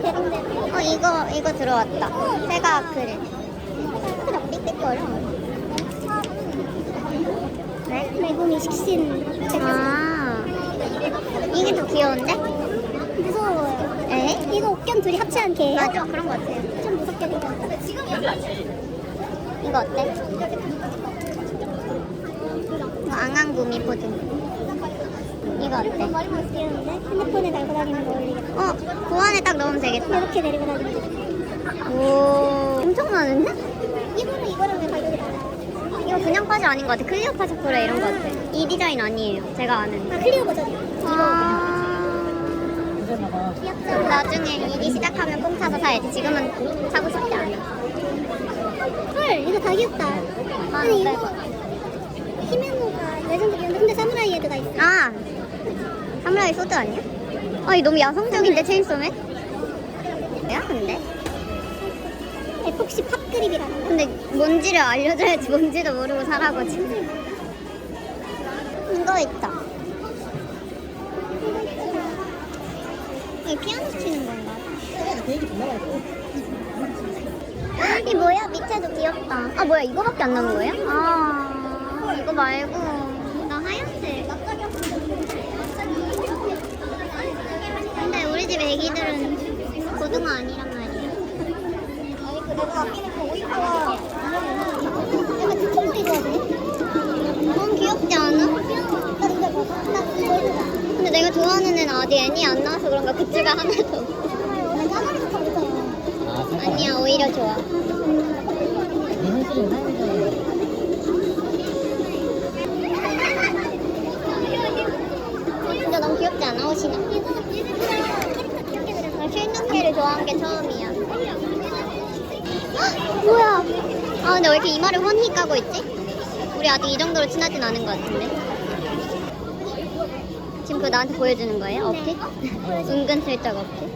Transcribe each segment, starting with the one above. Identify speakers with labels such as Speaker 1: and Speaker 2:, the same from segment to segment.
Speaker 1: 어 이거 이거 들어왔다. 새가 아크릴. 그래 삑삑거려. 왜?
Speaker 2: 매국이 식신.
Speaker 1: 아 이게 더 귀여운데?
Speaker 2: 무서워요.
Speaker 1: 에?
Speaker 2: 이거 옥견 둘이 합체한 개예요?
Speaker 1: 맞아 그런 거 같아요.
Speaker 2: 좀 무섭게 생겼어.
Speaker 1: 이거 어때? 이거 앙앙 구미 포즈. 이거 어때?
Speaker 2: 머리만 귀여운데 핸드폰에 달고 다니는 거 어울리겠다.
Speaker 1: 어 보안에 딱 넣으면 되겠다.
Speaker 2: 이렇게 내리고 다니는 거.
Speaker 1: 오 엄청 많은데?
Speaker 2: 이거랑 이거랑 왜 가격이 달라요?
Speaker 1: 이거 그냥 파즈 아닌 것 같아. 클리오파자 프라 이런 것 같아. 이 디자인 아니에요. 제가 아는.
Speaker 2: 아 클리어 버전이요.
Speaker 1: 아...
Speaker 2: 귀엽죠?
Speaker 1: 나중에 일이 시작하면 뽕 사서 사야지. 지금은 사고 싶지 않아.
Speaker 2: 헐 이거 다 귀엽다. 아니 이거 히메모가 레전드 귀여운데 근데 사무라이 헤드가 있어.
Speaker 1: 아 사무라이 소드 아니야? 아니 너무 야성적인데 체인소맨? 뭐야 근데?
Speaker 2: 에폭시 팝 그립이라는 거.
Speaker 1: 근데 뭔지를 알려줘야지 뭔지도 모르고 살아고 지금. 이거 있다. 이 피아노 치는 건가? 이 뭐야? 밑에도 귀엽다. 아 뭐야 이거밖에 안 남은 거예요? 아 이거 말고 나 하얀색. 근데 우리 집 애기들은 고등어 아니란 말이야.
Speaker 2: 아니 그 내가 아끼는 그 오이코가 약간 특징물이 좋아하네.
Speaker 1: 너무 귀엽지 않아?
Speaker 2: 나 근데 봐봐. 나 이거 해보자.
Speaker 1: 근데 내가 좋아하는 애는 아직 애니 안 나와서 그런가 굿즈가 하나도 없어.
Speaker 2: 난 까마귀 좋다고 했잖아.
Speaker 1: 아니야 오히려 좋아. 진짜 너무 귀엽지 않아 옷이나? 나 실눈캐를 좋아한 게 처음이야. 헉, 뭐야? 아 근데 왜 이렇게 이마를 훤히 까고 있지? 우리 아직 이 정도로 친하진 않은 것 같은데. 지금 그거 나한테 보여주는 거예요? 어필? 은근슬쩍 어필?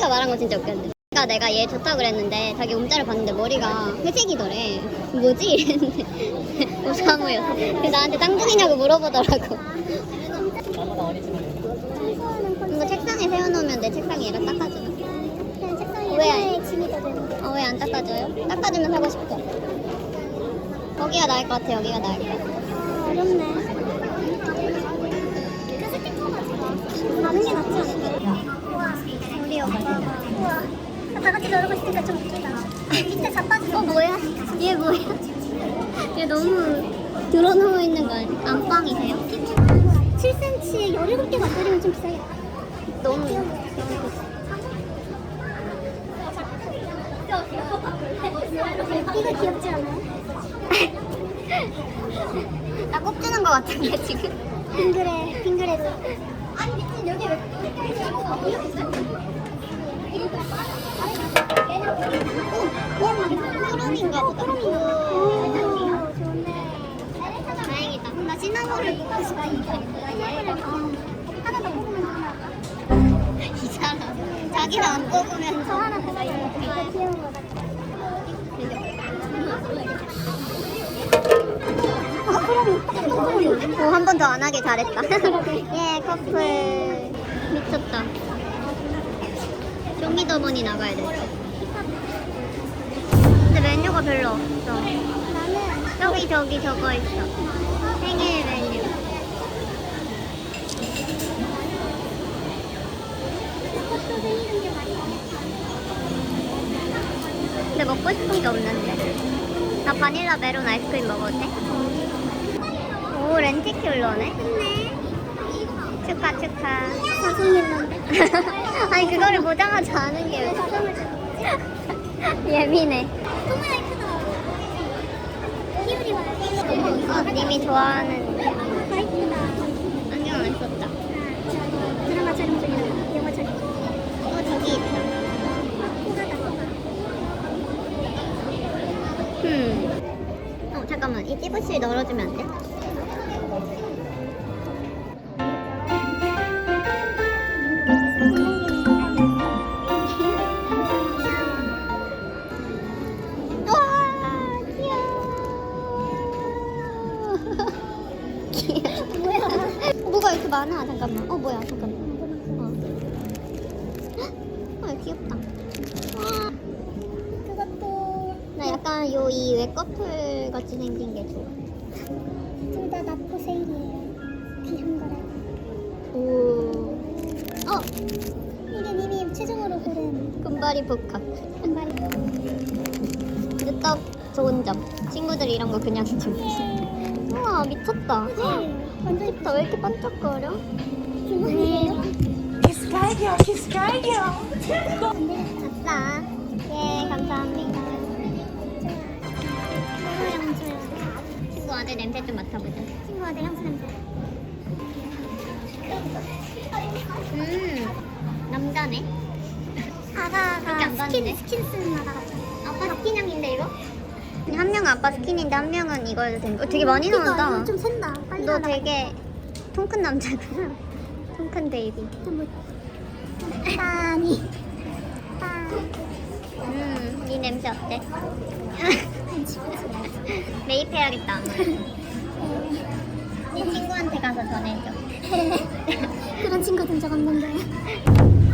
Speaker 1: 가 말한 거 진짜 웃겼는데. 그러니까 내가 얘 좋다 그랬는데 자기 움짤을 봤는데 머리가 회색이더래. 뭐지? 이랬는데 오사무였어. 그래서 나한테 쌍둥이냐고 물어보더라고. 이거 책상에 세워놓으면 내 책상에 얘가 닦아주나?
Speaker 2: 그냥 책상에
Speaker 1: 왜?
Speaker 2: 하나의 짐이가 되는 거.
Speaker 1: 어, 왜 안 닦아줘요? 닦아주면 사고 싶어. 거기가 나을 것 같아, 여기가 나을 것 같아.
Speaker 2: 아, 어렵네. 그 스티커만 지금 가는 게 낫지 않을까요?
Speaker 1: 우리 오빠가.
Speaker 2: 우와. 다 같이 저러고 있으니까 좀 웃기다. 밑에 자빠지고.
Speaker 1: 어, 뭐야? 얘 뭐야? 얘 너무 드러누워 있는 거 아니야? 안방이세요?
Speaker 2: 7cm에 17개 만들면 좀 비싸겠다.
Speaker 1: 너무, 너무 비싸.
Speaker 2: 이거 귀엽지 않아요?
Speaker 1: 나 꼽주는 것 같은데, 지금.
Speaker 2: 빙그레, 빙그레도. 아니, 미친 여기 왜
Speaker 1: 크롬인가 보다.
Speaker 2: 오, 좋네.
Speaker 1: 다행이다. 나 시나모를 먹고 싶어.
Speaker 2: 하나 더 뽑으면 하나.
Speaker 1: 이 사람. 자기는 안 뽑으면 오, 한 번 더 안 하길 잘했다. 예, 커플. 미쳤다. 쇼미더머니 나가야 돼. 근데 메뉴가 별로 없어. 저기, 저기, 저거 있어. 생일 메뉴. 근데 먹고 싶은 게 없는데. 나 바닐라 메론 아이스크림 먹어도 돼? 오, 렌티큘러네? 축하, 축하.
Speaker 2: 자성했는데.
Speaker 1: 아니, 그거를 보자마자 아는 게 예민해.
Speaker 2: 와요.
Speaker 1: 어, 님이 좋아하는. 안경 안 썼다.
Speaker 2: 아, 드라마 촬영 중이라 영화 촬영 중.
Speaker 1: 어, 저기 있다. 음. 어, 잠깐만. 이 찌부실 널어주면 안 돼?
Speaker 2: 뭐야?
Speaker 1: 뭐가 이렇게 많아? 잠깐만. 어, 뭐야? 잠깐만. 어. 어, 귀엽다. 와,
Speaker 2: 그것도
Speaker 1: 나 약간 요이왜 커플 같이 생긴 게 좋아.
Speaker 2: 둘 다 나포생이에요. 귀한 거라.
Speaker 1: 오. 어,
Speaker 2: 이게 님이 최종으로 고른
Speaker 1: 금발이 복합.
Speaker 2: 한 마리.
Speaker 1: 딱 좋은 점. 친구들이 이런 거 그냥 좀. 우와, 미쳤다.
Speaker 2: 네. 완전
Speaker 1: 예쁘다. 왜 이렇게 반짝거려?
Speaker 3: Sky Girl.
Speaker 1: 아싸. 예, 감사합니다.
Speaker 2: 이거랑 줘요.
Speaker 1: 친구 아들 냄새 좀 맡아보자.
Speaker 2: 친구 아들 향수 냄새.
Speaker 1: 음, 남자네. 안
Speaker 2: 스킨? 스킨 쓰는 아가 같아.
Speaker 1: 아빠 스킨형인데 이거? 한 명은 아빠 스킨인데 한 명은 이거 해도 되는 거. 되게 많이 나온다.
Speaker 2: 좀 샌다. 빨리
Speaker 1: 너
Speaker 2: 나가.
Speaker 1: 되게 통큰 남자구나. 통큰 데이비.
Speaker 2: 좀 따니. 따.
Speaker 1: 음, 이 냄새 어때? 매입해야겠다. 네 친구한테 가서 전해줘.
Speaker 2: 그런 친구 든적 없는데.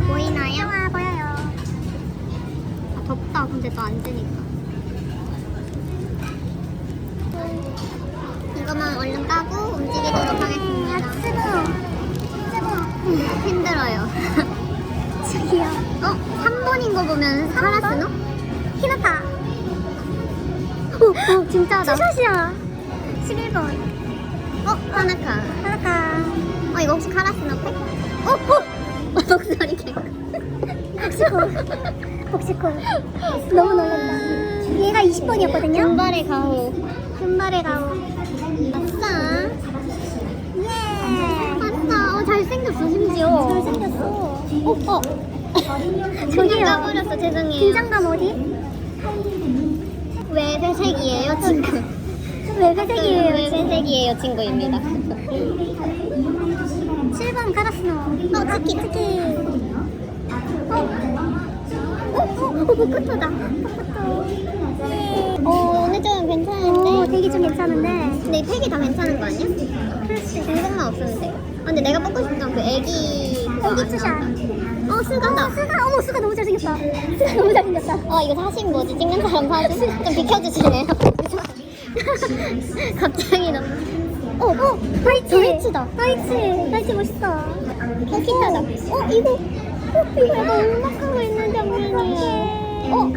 Speaker 1: 보이나요?
Speaker 2: 아 보여요.
Speaker 1: 아, 덥다. 근데 또 앉으니까. 이거만 얼른 까고 움직이도록
Speaker 2: 아
Speaker 1: 하겠습니다.
Speaker 2: 뜨거워. 뜨거워.
Speaker 1: 힘들어요.
Speaker 2: 저기요.
Speaker 1: 어? 3번인 거 보면 카라스노?
Speaker 2: 히나타.
Speaker 1: 오, 오, 진짜다.
Speaker 2: 투샷이야. 11번.
Speaker 1: 어? 하나카.
Speaker 2: 하나카.
Speaker 1: 어, 이거 혹시 카라스노 팩? 어? 어? 목소리 개.
Speaker 2: 복식콜. 복식콜. 너무 놀랐다. 얘가 20번이었거든요.
Speaker 1: 금발의 가호.
Speaker 2: 금발의 가오.
Speaker 1: 아싸.
Speaker 2: 예.
Speaker 1: 아싸. 어, 잘생겼어, 심지어.
Speaker 2: 잘생겼어.
Speaker 1: 어, 어.
Speaker 2: 저기요.
Speaker 1: 까버렸어, 죄송해요.
Speaker 2: 긴장감 어디?
Speaker 1: 왜 회색이에요, 친구? 왜왜
Speaker 2: 회색이에요?
Speaker 1: 회색이에요, 친구입니다.
Speaker 2: 7번 카라스노. 어, 치키, 치키. 어, 어, 어, 어. 풋풋.
Speaker 1: 어, 오늘 좀
Speaker 2: 오,
Speaker 1: 괜찮은데?
Speaker 2: 되게 좀 괜찮은데.
Speaker 1: 근데 이 팩이 다 괜찮은 거 아니야?
Speaker 2: 있어.
Speaker 1: 이것만 없으면 돼. 아, 근데 내가 뽑고 싶던 그 애기. 나온다. 어, 쓰가다.
Speaker 2: 스가, 어머, 스가 너무 잘생겼다. 스가 너무 잘생겼다.
Speaker 1: 어, 이거 사신 뭐지? 찍는 사람 사진? 좀 비켜주실래요? 갑자기 너무.
Speaker 2: 어, 어, 하이치.
Speaker 1: 도이치다.
Speaker 2: 하이치. 하이치 멋있다.
Speaker 1: 킥하다.
Speaker 2: 어, 이거. 어, 이거 약간 울먹하고 있는 장면이에요.
Speaker 1: 어?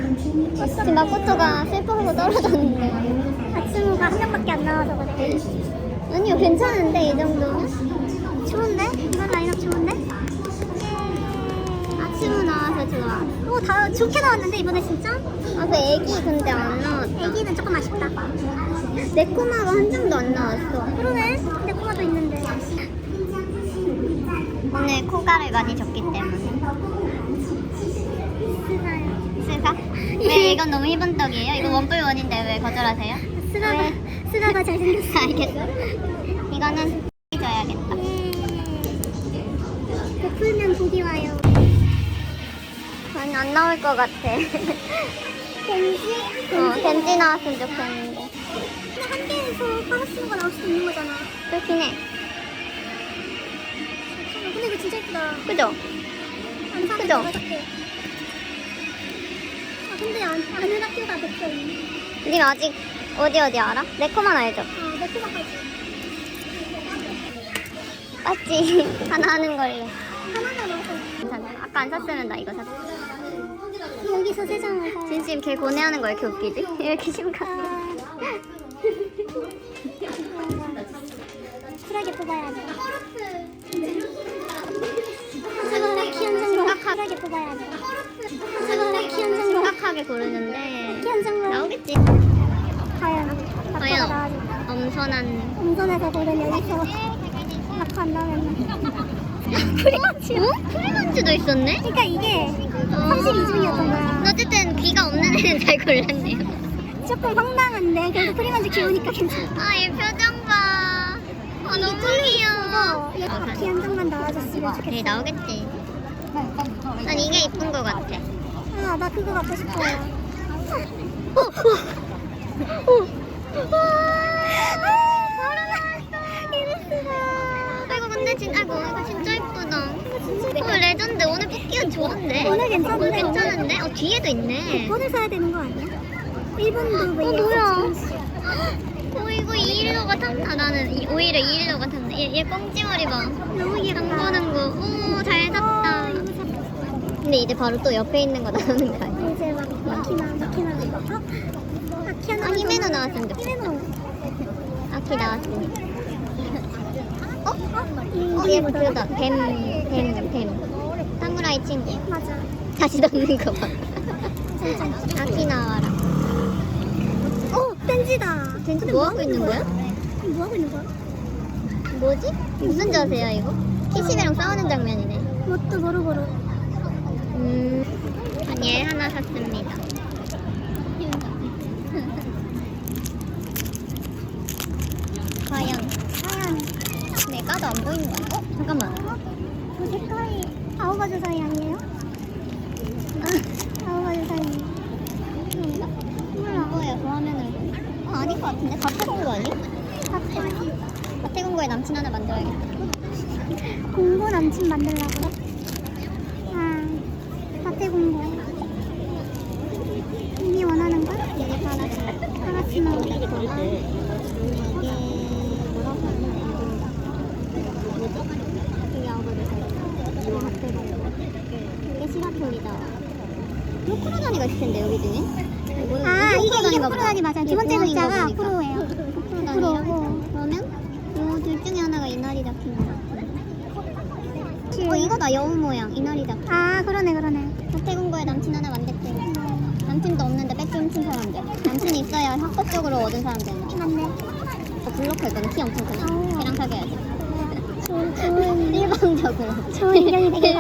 Speaker 1: 지금 마코토가 슬퍼하고 떨어졌는데.
Speaker 2: 아츠무가 한 명밖에 안 나와서 그래.
Speaker 1: 아니요, 괜찮은데, 이 정도면?
Speaker 2: 좋은데? 이번 라인업 좋은데?
Speaker 1: 아침에 나와서 좋아.
Speaker 2: 오, 다 좋게 나왔는데, 이번에 진짜?
Speaker 1: 아, 그 애기 근데 안 나왔다.
Speaker 2: 애기는 조금 아쉽다.
Speaker 1: 네코마가 한 장도 안 나왔어.
Speaker 2: 그러네. 근데 코마도 있는데.
Speaker 1: 오늘 코가를 많이 줬기 때문에.
Speaker 2: 스가?
Speaker 1: 왜 이건 너무 희번떡이에요? 이거 원뿔 원인데 왜 거절하세요? 왜?
Speaker 2: 스가가 잘생겼어.
Speaker 1: 알겠어. 이거는 안 나올 것 같아.
Speaker 2: 겐지?
Speaker 1: 어, 겐지 나왔으면 좋겠는데.
Speaker 2: 근데 한 개에서 카라스노가 나올 수도 있는 거잖아.
Speaker 1: 그렇긴 해.
Speaker 2: 근데 이거 진짜 예쁘다.
Speaker 1: 그죠?
Speaker 2: 안 사면
Speaker 1: 그죠?
Speaker 2: 아, 근데 안, 아는 학교가 몇 개 있네.
Speaker 1: 님 아직 어디 어디 알아? 네코만 알죠?
Speaker 2: 아, 몇 개가까지.
Speaker 1: 맞지? 하나 하는 걸로.
Speaker 2: 하나가 나와서.
Speaker 1: 괜찮아. 아까 안 샀으면 나 이거 샀어.
Speaker 2: 여기서 세 장을 사.
Speaker 1: 진심 걔 고뇌하는 거 왜 이렇게 웃기지? 이렇게 심각해.
Speaker 2: 아. 쿨하게 뽑아야 돼. 하지만 키한 장만 쿨하게 뽑아야 돼. 키한
Speaker 1: 심각하게 고르는데
Speaker 2: 키한
Speaker 1: 나오겠지.
Speaker 2: 과연
Speaker 1: 과연. 엄선한.
Speaker 2: 고른 여기서 라커 안 나오면
Speaker 1: 프리먼치? 어? 프리먼치도 있었네?
Speaker 2: 그러니까 이게
Speaker 1: 어.
Speaker 2: 32중이었던 거야.
Speaker 1: 어쨌든 귀가 없는 애는 잘 골랐네요.
Speaker 2: 조금 황당한데 그래도 프리만지 귀여우니까 괜찮아.
Speaker 1: 아, 얘 표정 봐. 아, 너무 귀여워.
Speaker 2: 이거 귀한 장만 나와줬으면
Speaker 1: 네,
Speaker 2: 좋겠어.
Speaker 1: 나오겠지. 난 이게 이쁜 거 같아.
Speaker 2: 아, 나 그거 갖고 싶어요.
Speaker 1: 어, 어, 어. 바로 나왔어.
Speaker 2: 이랬으면.
Speaker 1: 아이고, 근데 진, 아이고, 이거 진짜. 어, 레전드. 오늘 뽑기가 좋은데?
Speaker 2: 오늘 괜찮은데?
Speaker 1: 오늘 괜찮은데? 어, 뒤에도 있네.
Speaker 2: 오늘 사야 되는 거 아니야? 1분도 왜
Speaker 1: 어, 뭐야? 어, 이거 2일로가 탔다. 나는 이- 오히려 2일로가 탔네. 얘, 얘 꽁지머리 봐.
Speaker 2: 너무 귀엽다.
Speaker 1: 거. 오, 잘 샀다.
Speaker 2: 어, 이거 샀다.
Speaker 1: 근데 이제 바로 또 옆에 있는 거 나오는 거 아니야?
Speaker 2: 이제 막 마키나 마키나 이거. 어? 아,
Speaker 1: 히메노 나왔으면 좋겠다.
Speaker 2: 히메노.
Speaker 1: 아키 나왔으니. 어?
Speaker 2: 어?
Speaker 1: 어, 얘 그거다. 뱀, 뱀, 뱀. 사무라이 친구.
Speaker 2: 맞아.
Speaker 1: 다시 넣는 거 봐. 아키 나와라.
Speaker 2: 어, 벤지다.
Speaker 1: 벤지 뭐 하고 있는 거야?
Speaker 2: 뭐 하고 있는 거야?
Speaker 1: 뭐지? 무슨 자세야, 이거? 키시베랑 싸우는 장면이네.
Speaker 2: 뭣도 모르고.
Speaker 1: 음, 전얘 하나 샀습니다. 과연 내가도 안 보이는 거? 어? 잠깐만.
Speaker 2: 그 색깔이 아우바즈 사이 아니에요? 아우바즈 사이. 그런가?
Speaker 1: 몰라. 뭐예요? 그 화면을. 어, 아닌 것 같은데? 가태공구 아니야?
Speaker 2: 갑자기
Speaker 1: 가태공구에 남친 하나 만들어야겠다.
Speaker 2: 공고 남친 만들라고? 아, 밭에 공고해. 언니 원하는 거?
Speaker 1: 이게 파라지.
Speaker 2: 하나씩만
Speaker 1: 이게 뭐라고 하냐? 뭐지? 이게 아우바드 이거 가태공구. 이게 시가톨이다. 요크로다니가 있을 텐데, 여기 중에? 뭐야,
Speaker 2: 아, 이게 이게. 프로다니 맞아. 두
Speaker 1: 이게
Speaker 2: 번째 글자가. 프로예요. 프로고.
Speaker 1: 그러면 이둘 중에 하나가 이날이 잡힌 거. 어 이거다 여우 모양 이날이 잡힌.
Speaker 2: 아, 그러네, 그러네.
Speaker 1: 가태공고에 남친 하나 만들대. 남친도 없는데 뺏기 훔친 사람들. 남친이 있어야 합법적으로 얻은 사람들이네.
Speaker 2: 맞네.
Speaker 1: 어, 블로커 있거든 키 엄청 크네.
Speaker 2: 어.
Speaker 1: 걔랑.
Speaker 2: 좋은, 좋은,
Speaker 1: 일방적으로.
Speaker 2: 좋은 되길